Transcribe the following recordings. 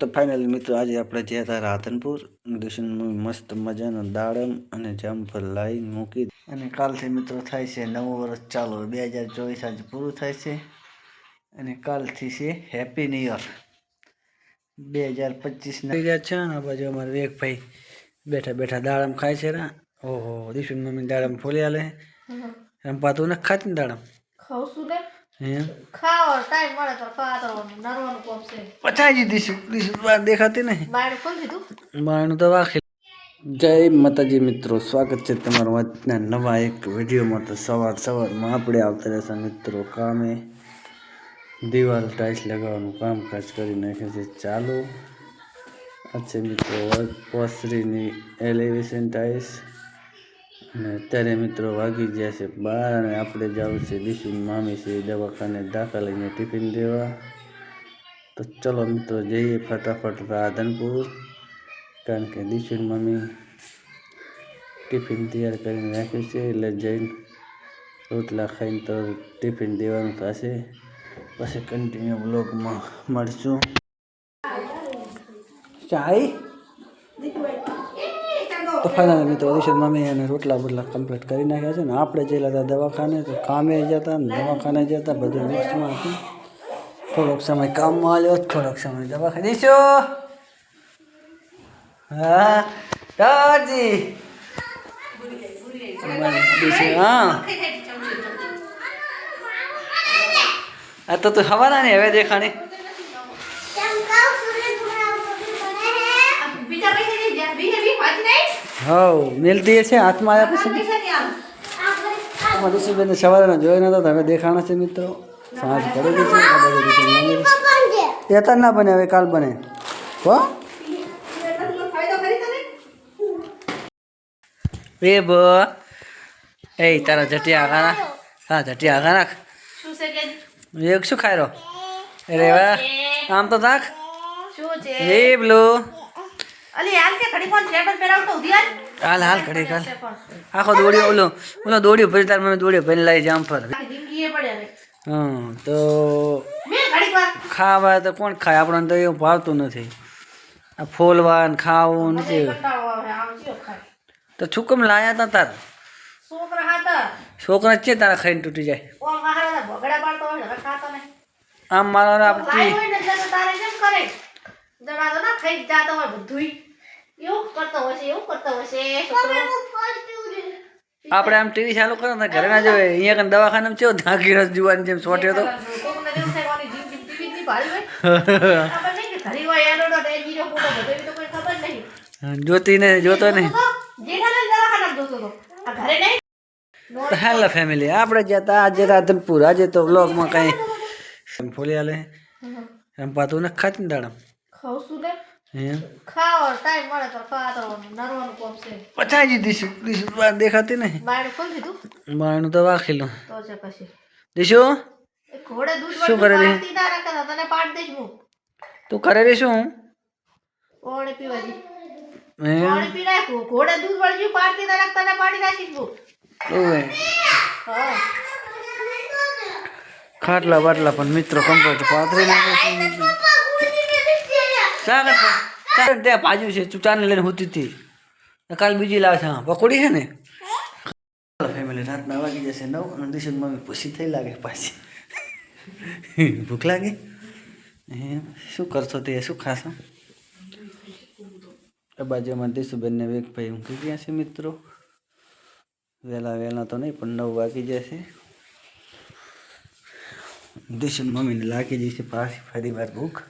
તો ફાઇનલી મિત્રો આજે આપણે જ્યાં હતા રાધનપુર દુશ્મન મસ્ત મજાનો દાડમ અને જામફળ લાવી મૂકી અને કાલથી મિત્રો થાય છે નવું વર્ષ ચાલુ બે હજાર ચોવીસ આજે પૂરું થાય છે. અને કાલથી છે હેપી ન્યુ યર બે હજાર પચીસના ગયા છે ને આ બાજુ અમારે વેગભાઈ બેઠા બેઠા દાડમ ખાય છે રા. ઓહો દિશુન મમ્મી દાડમ ફોલી આલે. રમપાતું ને ખાતી ને દાડમ? ખાવશું ને. કોમ જય માતાજી મિત્રો સ્વાગત છે તમારું આજના નવા એક વિડીયોમાં. તો સવાર સવારમાં આપણે આવતા રહેશે મિત્રો કામે. દિવાલ ટાઇલ્સ લગાવવાનું કામકાજ કરી નાખે છે. ચાલુ. આ છે મિત્રો પોસરીની એલિવેશન ટાઇલ્સ. અને અત્યારે મિત્રો વાગી ગયા છે બાર અને આપણે જવું છે દિશુન મામી છે દવાખાને દાખલ લઈને ટિફિન દેવા તો ચલો મિત્રો જઈએ ફટાફટ રાધનપુર, કારણ કે દિશુન મમ્મી ટિફિન તૈયાર કરીને રાખ્યું છે એટલે જઈને રોટલા ખાઈને તો ટિફિન દેવાનું થશે. પછી કન્ટિન્યુ બ્લોગમાં મળશું. ચાય? તો ફાઇનલ મિત્રો દિશુન મમ્મી એને રોટલા બોટલા કમ્પ્લીટ કરી નાખ્યા છે ને આપણે જયેલા હતા દવાખાને, તો કામે જતા ને દવાખાને જતા બધું મિક્સમાં હતું. થોડોક સમય કામમાં આવ્યો થોડોક સમય દવાખાને. દીશો હા દાદી હા. તો તું હવાના ને હવે દેખાણી બીજા પૈસા નહીં જ્યાં વીસ વીસ પાંચ નહીં હવ મેલતી છે હાથમાં આવ્યા પછી? પૈસા સવારે જોયો નતો તો હવે દેખાણા છે મિત્રો. સાંજ પડી ગઈ છે અત્યારે ના બને હવે કાલ બને. હો? ફાયદો કરી તને એ બ. એ તારા જટિયા આગા નાખ. હા જટિયા આગા નાખ. શું છે કે? એક શું ખાયરો? રહ્યો અરે વાહ. આમ તો નાખ શું છે? એ બ્લુ. અલી હાલ કે ઘડી ફોન ચેટ પહેરાવતો ઉધી હાલ? હાલ હાલ ઘડી કાલ આખો દોડ્યો ઓલો ઓલો દોડ્યો ભરી તાર મને દોડ્યો ભરી લાવી જામ પર. જિંદગી એ પડે હવે. તો ખાવા તો કોણ ખાય? આપણને તો એવું ભાવતું નથી. આ ફોલવા ને ખાવું નથી તો છુકમ લાયા તા તાર? છોકરા છે તારા ખાઈને તૂટી જાય. આમ મારો લાઈ આપણે હોય ને તો ખાઈ જાતો હોય બધુંય. એવું કરતો હશે એવું કરતો હશે આપણે આમ ટીવી ચાલુ કરો ને ઘરે ના જોવે અહીંયા કને દવાખાનામાં ચેવો ધાકી રસ જોવાની જેમ સોટ્યો તો. બધો જોતી ને જોતો નહીં. જેઠાલાલ દવાખાનામાં જોતો હતો. આ ઘરે નહીં? તો હેલો ફેમિલી આપણે જતા આજે રાધનપુર આજે તો બ્લોગમાં કંઈ ફોલી હાલે એમ પાતું ને ખાતી ને દાડમ. ખાવ શું ને દેખાતી બાયણે બારણું તો વાખેલું દીશું? શું કરે ના તું કરે રે શું? ના ને ખાટલા બાટલા પણ મિત્રો કમ્પ્લીટ પાથરી નાખે સાગર ત્યાં બાજુ છે ચાને લઈને હોતી હતી. કાલ બીજી લાવશે હા, પકોડી છે ને? ફેમિલી રાતના વાગી જશે નવ અને મમ્મી પૂછી થઈ લાગે પાછી. ભૂખ લાગે? શું કરશો તે? શું ખાશો? આ બાજુમાં દિશુબેનને વેગ ભાઈ ઊંઘી ગયા છે, મિત્રો. વહેલા વહેલા તો નહીં, પણ નવ વાગી જશે. દિશન મમ્મીને લાગી જશે પાછી, ફરી વાર ભૂખ.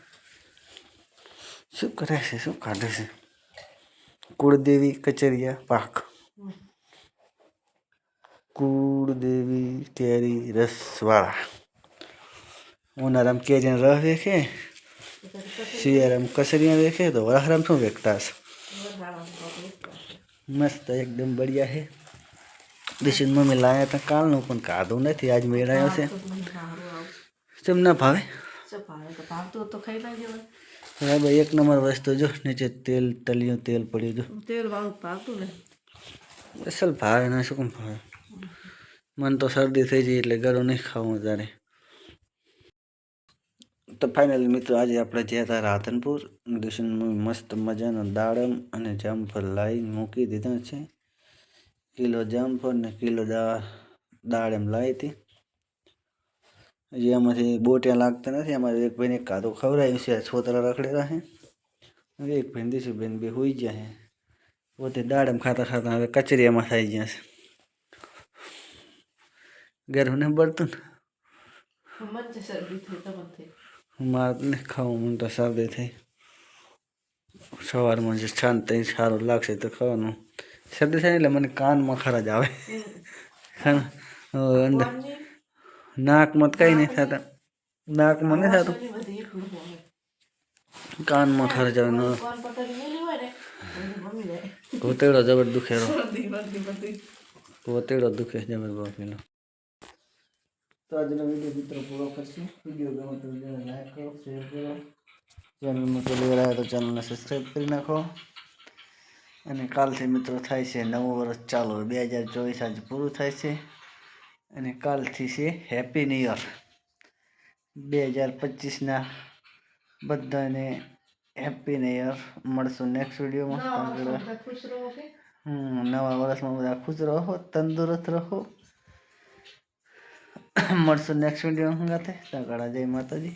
શું કરે છે શું કાઢે છે કુળદેવી કચરિયા પાક કુળદેવી કેરી રસવાળા ઉનાળામાં કેરીનો રસ વેખે શિયાળામાં કચરિયા વેખે તો વરાહરામ શું વેખતા હશે મસ્ત એકદમ બઢિયા છે દિશન મમ્મી લાયા હતા કાલનું પણ કાઢું નથી આજ મેળાયો છે કેમ ના ભાવે ભાવતું તો ખાઈ ના જવાય બરાબર એક નંબર વસ્તુ જો નીચે તેલ તલિયું તેલ પડ્યું જો. તેલ વાળું ભાવતું ને. અસલ ભાવે ને શું કેમ ભાવે? મને તો શરદી થઈ જાય એટલે ગળું નહીં ખાવું તારે તો ફાઇનલી મિત્રો આજે આપણે જ્યાં હતા રાધનપુર. દુષ્ણમાં મસ્ત મજાનો દાડમ અને જામફળ લાવી મૂકી દીધા છે. કિલો જામફળ ને કિલો દાળ દાડમ લાવી હતી. હજી એમાંથી બોટિયા લાગતા નથી અમારે એક ભાઈને કાદો ખવડાવ્યું છે છોતરા રખડેલા છે હવે એક ભાઈ દીશુભાઈ બે હોઈ ગયા છે પોતે દાડમ ખાતા ખાતા હવે કચરિયામાં થઈ ગયા છે ગરમ ને બળતું ને મન છે શરદી થઈ તમને થઈ મારે તો નથી ખાવું મને તો શરદી થઈ સવારમાં જે શાંત થઈ સારું લાગશે તો ખાવાનું શરદી થાય ને એટલે મને કાનમાં ખરાજ આવે કાન અંદર કોણની? નાકમાં તો કંઈ નહીં થતા. નાકમાં નહીં થતું. કાનમાં ખરાજ જવાનું. ઘોતેડો જબર દુખેરો ઘોતેડો દુખે જબર બાપીનો. તો આજનો વીડિયો મિત્રો પૂરો કરશું. વીડિયો ગમે તો વિડીયોને લાઈક કરો શેર કરો. ચેનલમાં પહેલી વાર આવ્યા તો ચેનલને સબસ્ક્રાઈબ કરી નાખો. અને કાલથી મિત્રો થાય છે નવું વર્ષ ચાલુ. બે હજાર ચોવીસ આજે પૂરું થાય છે. અને કાલથી છે હેપી ન્યુ યર બે હજાર પચીસના બધાને હેપી ન્યુ યર મળશું નેક્સ્ટ વિડીયોમાં નવા વર્ષમાં બધા ખુશ રહો હમ, નવા વર્ષમાં બધા ખુશ રહો તંદુરસ્ત રહો. મળશું નેક્સ્ટ વીડિયો સાથે આગળ જય માતાજી.